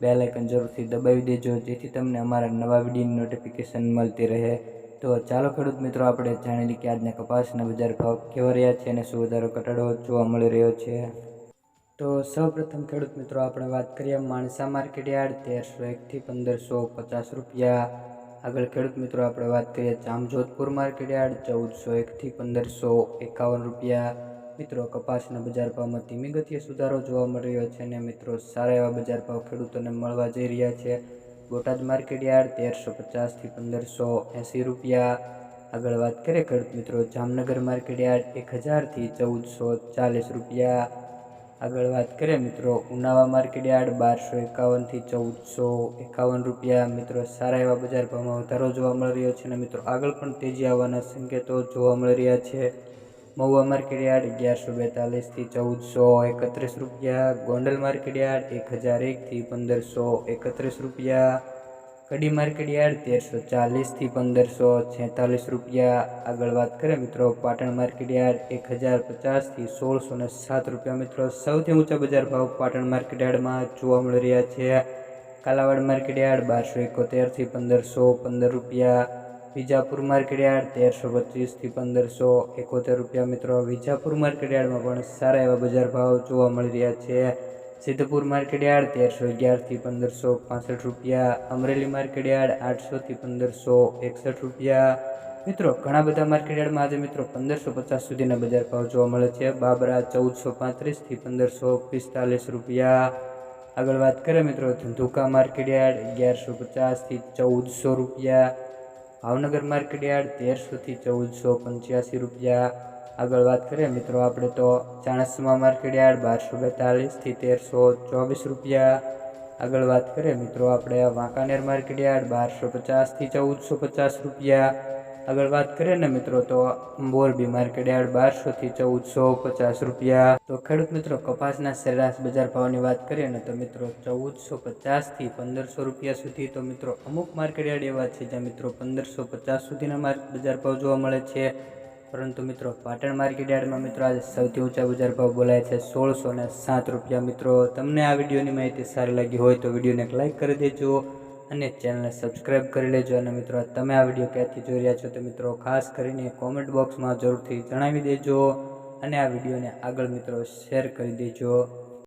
Bell icon જરૂરથી દબાવી દેજો, જેથી તમને અમારા નવા વિડીયોની નોટિફિકેશન મળતી રહે. તો ચાલો ખેડૂત મિત્રો, આપણે જાણી લઈએ કે આજના કપાસના બજાર ભાવ કેવા રહ્યા છે અને શું વધારો ઘટાડો જોવા મળી રહ્યો છે. તો સૌપ્રથમ ખેડૂત મિત્રો, આપણે વાત કરીએ માણસા માર્કેટ યાર્ડ, તેરસો એકથી પંદરસો પચાસ રૂપિયા. આગળ ખેડૂત મિત્રો, આપણે વાત કરીએ જામજોધપુર માર્કેટ યાર્ડ, ચૌદસો એકથી પંદરસો એકાવન રૂપિયા. મિત્રો, કપાસના બજાર ભાવમાં ધીમી ગતિએ સુધારો જોવા મળી રહ્યો છે અને મિત્રો, સારા એવા બજાર ભાવ ખેડૂતોને મળવા જઈ રહ્યા છે. બોટાદ માર્કેટ યાર્ડ તેરસો પચાસથી પંદરસો એંસી રૂપિયા. આગળ વાત કરીએ ખેડૂત મિત્રો, જામનગર માર્કેટ યાર્ડ એક હજારથી ચૌદસો ચાલીસ રૂપિયા. આગળ વાત કરીએ મિત્રો, ઉનાવા માર્કેટ યાર્ડ બારસો એકાવનથી ચૌદસો એકાવન રૂપિયા. મિત્રો, સારા એવા બજાર ભાવમાં વધારો જોવા મળી રહ્યો છે અને મિત્રો, આગળ પણ તેજી આવવાના સંકેતો જોવા મળી રહ્યા છે. મહુવા માર્કેટ યાર્ડ અગિયારસો બેતાલીસથી ચૌદસો એકત્રીસ રૂપિયા, ગોંડલ માર્કેટ યાર્ડ એક હજાર એકથી પંદરસો એકત્રીસ રૂપિયા, કડી માર્કેટ યાર્ડ તેરસો ચાલીસથી પંદરસો છેતાલીસ રૂપિયા. આગળ વાત કરીએ મિત્રો, પાટણ માર્કેટ યાર્ડ એક હજાર પચાસથી સોળસો ને સાત રૂપિયા મિત્રો. સૌથી ઊંચા બજાર ભાવ પાટણ માર્કેટ યાર્ડમાં જોવા મળી રહ્યા છે. કાલાવાડ માર્કેટ યાર્ડ બારસો એકોતેરથી પંદરસો પંદર રૂપિયા. વિજાપુર માર્કેટ તેરસો પચીસથી પંદરસો એકોતેર રૂપિયા મિત્રો. વિજાપુર માર્કેટ પણ સારા એવા બજાર ભાવ જોવા મળી રહ્યા છે. સિદ્ધપુર માર્કેટ તેરસો અગિયારથી પંદરસો પાસઠ રૂપિયા. અમરેલી માર્કેટ યાર્ડ આઠસોથી પંદરસો એકસઠ રૂપિયા. મિત્રો, ઘણા બધા માર્કેટ આજે મિત્રો પંદરસો પચાસ સુધીના બજાર ભાવ જોવા મળે છે. બાબરા ચૌદસો પાંત્રીસથી પંદરસો પિસ્તાલીસ રૂપિયા. આગળ વાત કરીએ મિત્રો, ધંધુકા માર્કેટ અગિયારસો પચાસથી ચૌદસો રૂપિયા. ભાવનગર માર્કેટ યાર્ડ તેરસોથી ચૌદસો પંચ્યાસી રૂપિયા. આગળ વાત કરીએ મિત્રો આપણે તો ચાણસમા માર્કેટ યાર્ડ બારસો બેતાલીસથી તેરસો ચોવીસ રૂપિયા. આગળ વાત કરીએ મિત્રો આપણે વાંકાનેર માર્કેટ યાર્ડ બારસો પચાસથી ચૌદસો પચાસ રૂપિયા. આગળ વાત કરીએ ને મિત્રો, તો મોરબી માર્કેટ યાર્ડ બારસોથી ચૌદસો પચાસ રૂપિયા. તો ખેડૂત મિત્રો, કપાસના સરેરાશ બજાર ભાવની વાત કરીએ ને તો મિત્રો, ચૌદસો પચાસથી પંદરસો રૂપિયા સુધી. તો મિત્રો, અમુક માર્કેટ યાર્ડ એવા છે જ્યાં મિત્રો પંદરસો પચાસ સુધીના માર્કેટ બજાર ભાવ જોવા મળે છે. પરંતુ મિત્રો, પાટણ માર્કેટ યાર્ડમાં મિત્રો, આજે સૌથી ઊંચા બજાર ભાવ બોલાય છે સોળસો ને સાત રૂપિયા. મિત્રો, તમને આ વિડીયોની માહિતી સારી લાગી હોય તો વિડીયોને એક લાઇક કરી દેજો. અને ચેનલને સબસ્ક્રાઈબ કરી લેજો. અને મિત્રો, તમે આ વીડિયો ક્યાંથી જોઈ રહ્યા છો તો મિત્રો ખાસ કરીને કોમેન્ટ બોક્સમાં જરૂરથી જણાવી દેજો. અને આ વિડીયોને આગળ મિત્રો શેર કરી દેજો.